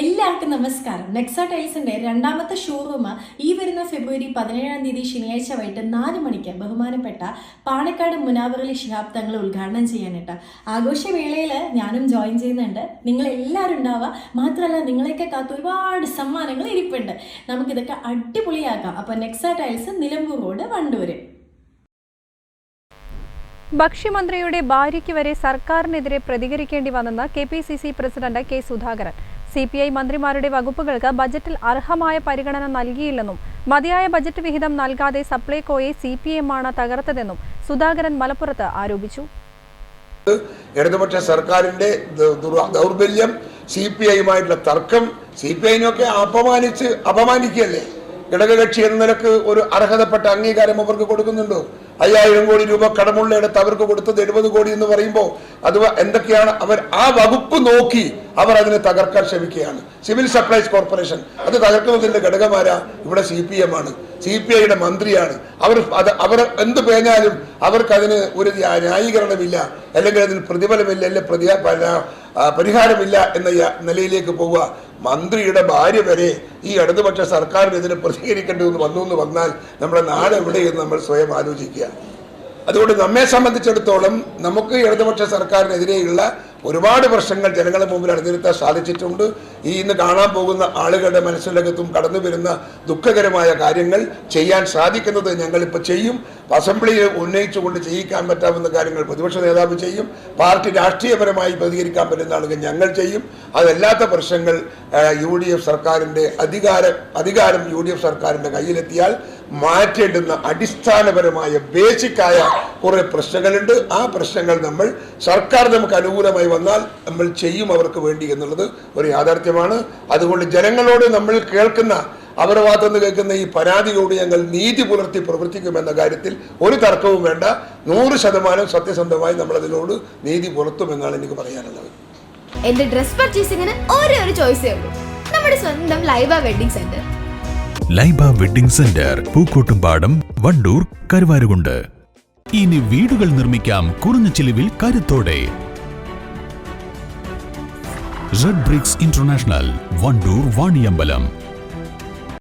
എല്ലാവർക്കും നമസ്കാരം. നെക്സ ടൈൽസിന്റെ രണ്ടാമത്തെ ഷോറൂം ഈ വരുന്ന ഫെബ്രുവരി പതിനേഴാം തീയതി ശനിയാഴ്ച വൈകിട്ട് നാല് മണിക്ക് ബഹുമാനപ്പെട്ട പാണക്കാട് മുനാവറലി ശിഹാബ് തങ്ങൾ ഉദ്ഘാടനം ചെയ്യാനിട്ട് ആഘോഷവേളയിൽ ഞാനും ജോയിൻ ചെയ്യുന്നുണ്ട്. നിങ്ങൾ എല്ലാവരും ഉണ്ടാവുക മാത്രമല്ല നിങ്ങളെയൊക്കെ കാത്ത് ഒരുപാട് സമ്മാനങ്ങൾ ഇരിപ്പുണ്ട്. നമുക്കിതൊക്കെ അടിപൊളിയാക്കാം. അപ്പോൾ Nexa tiles Nilambur road Vandoor. ഭക്ഷ്യമന്ത്രിയുടെ ഭാര്യയ്ക്ക് വരെ സർക്കാരിനെതിരെ പ്രതികരിക്കേണ്ടി വന്നെന്ന് K P C C president K Sudhakaran. C P I മന്ത്രിമാരുടെ വകുപ്പുകൾക്ക് ബജറ്റിൽ അർഹമായ പരിഗണന നൽകിയില്ലെന്നും മതിയായ ബജറ്റ് വിഹിതം നൽകാതെ സപ്ലൈകോയെ സി പി എം ആണ് തകർത്തതെന്നും സുധാകരൻ മലപ്പുറത്ത് ആരോപിച്ചു. ഇടതുപക്ഷ സർക്കാരിന്റെ ദൗർബല്യം സി പി തർക്കം സി പി അപമാനിച്ച് അപമാനിക്കുകയല്ലേ? ഘടകകക്ഷി എന്ന നിലയ്ക്ക് ഒരു അർഹതപ്പെട്ട അംഗീകാരം അവർക്ക് കൊടുക്കുന്നുണ്ടോ? അയ്യായിരം കോടി രൂപ കടമുള്ളയിടത്ത് അവർക്ക് കൊടുത്തത് എഴുപത് കോടി എന്ന് പറയുമ്പോൾ അത് എന്തൊക്കെയാണ് അവർ ആ വകുപ്പ് നോക്കി അവർ അതിനെ തകർക്കാൻ ശ്രമിക്കുകയാണ്. സിവിൽ സപ്ലൈസ് കോർപ്പറേഷൻ അത് തകർക്കുന്നതിന്റെ ഘടകമാരാ? ഇവിടെ സി പി എം ആണ്. സി പി ഐയുടെ മന്ത്രിയാണ്. അവർ അത് അവർ എന്ത് പേഞ്ഞാലും അവർക്കതിന് ഒരു ന്യായീകരണമില്ല. അല്ലെങ്കിൽ അതിന് പ്രതിഫലമില്ല അല്ലെങ്കിൽ പ്രതി പരിഹാരമില്ല എന്ന നിലയിലേക്ക് പോവുക. മന്ത്രിയുടെ ഭാര്യ വരെ ഈ ഇടതുപക്ഷ സർക്കാരിനെതിരെ പ്രതികരിക്കേണ്ടി വന്ന് വന്നു എന്ന് വന്നാൽ നമ്മുടെ നാട് എവിടെയെന്ന് നമ്മൾ സ്വയം ആലോചിക്കുക. അതുകൊണ്ട് നമ്മെ സംബന്ധിച്ചിടത്തോളം നമുക്ക് ഇടതുപക്ഷ സർക്കാരിനെതിരെയുള്ള ഒരുപാട് പ്രശ്നങ്ങൾ ജനങ്ങളുടെ മുമ്പിൽ അണിനിരത്താൻ സാധിച്ചിട്ടുണ്ട്. ഈ ഇന്ന് കാണാൻ പോകുന്ന ആളുകളുടെ മനസ്സിലകത്തും കടന്നു വരുന്ന ദുഃഖകരമായ കാര്യങ്ങൾ ചെയ്യാൻ സാധിക്കുന്നത് ഞങ്ങളിപ്പോൾ ചെയ്യും. അസംബ്ലിയിൽ ഉന്നയിച്ചുകൊണ്ട് ചെയ്യിക്കാൻ പറ്റാവുന്ന കാര്യങ്ങൾ പ്രതിപക്ഷ നേതാവ് ചെയ്യും. പാർട്ടി രാഷ്ട്രീയപരമായി പ്രതികരിക്കാൻ പറ്റുന്ന ആളുകൾ ഞങ്ങൾ ചെയ്യും. അതല്ലാത്ത പ്രശ്നങ്ങൾ യു ഡി എഫ് സർക്കാരിന്റെ അധികാരം അധികാരം യു ഡി എഫ് സർക്കാരിന്റെ കയ്യിലെത്തിയാൽ മാറ്റേണ്ടുന്ന അടിസ്ഥാനപരമായ ബേസിക്കായ കുറെ പ്രശ്നങ്ങളുണ്ട്. ആ പ്രശ്നങ്ങൾ നമ്മൾ സർക്കാർ നമുക്ക് അനുകൂലമായി വന്നാൽ നമ്മൾ ചെയ്യും അവർക്ക് വേണ്ടി എന്നുള്ളത് ഒരു യാഥാർത്ഥ്യമാണ്. അതുകൊണ്ട് ജനങ്ങളോട് നമ്മൾ കേൾക്കുന്ന അവരുടെ ഭാഗത്തുനിന്ന് കേൾക്കുന്ന ഈ പരാതിയോട് ഞങ്ങൾ നീതി പുലർത്തി പ്രവർത്തിക്കുമെന്ന കാര്യത്തിൽ ഒരു തർക്കവും വേണ്ട. നൂറ് ശതമാനം സത്യസന്ധമായി നമ്മൾ അതിനോട് നീതി പുലർത്തുമെന്നാണ് എനിക്ക് പറയാനുള്ളത്. എന്റെ ഡ്രസ് പർച്ചേസിംഗിന് ഒരേ ഒരു ചോയ്സേ ഉള്ളൂ. നമ്മുടെ സ്വന്തം Liva wedding centre. Laiba wedding centre Pookkottumpadam Wandoor Karuvarakundu. ഇനി വീടുകൾ നിർമ്മിക്കാം കുറഞ്ഞ ചിലവിൽ കരുത്തോടെ. Red bricks international Vandoor Vaniyambalam.